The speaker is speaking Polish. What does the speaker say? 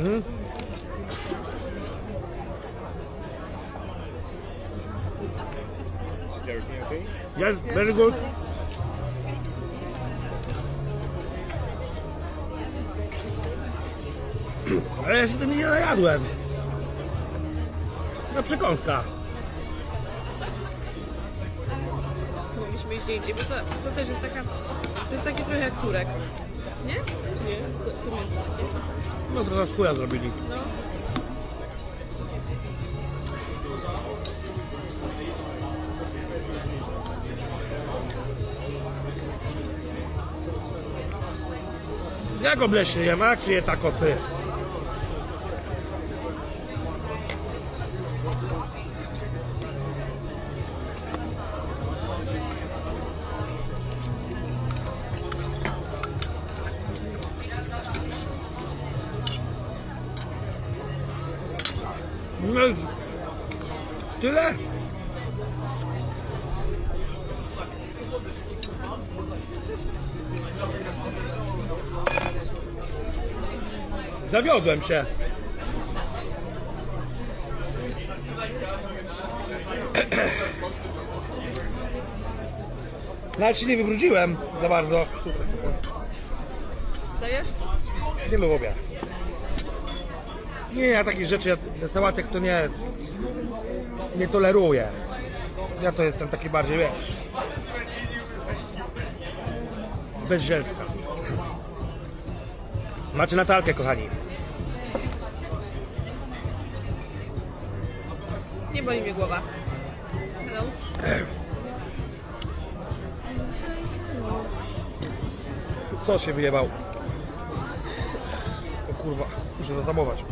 Mhm. Yes, very good. Ale ja się tym nie najadłem. To przekąska. Mogliśmy iść gdzie indziej, bo to, to też jest taka... To jest takie trochę jak turek. Nie? Nie? To, to jest takie. No to nas chuja zrobili. No. Jak obleśnie jem, a jak je takosy? No tyle? Zawiodłem się. Nawet się nie wybrudziłem za bardzo. Dajesz? Nie lubię. Nie, ja takich rzeczy, ja sałatek to nie, nie toleruję. Ja to jestem taki bardziej, wiesz, bezżelska. Macie Natalkę, kochani. Nie boli mnie głowa. Hello? Co się wyjebał? Kurwa, muszę zatamować.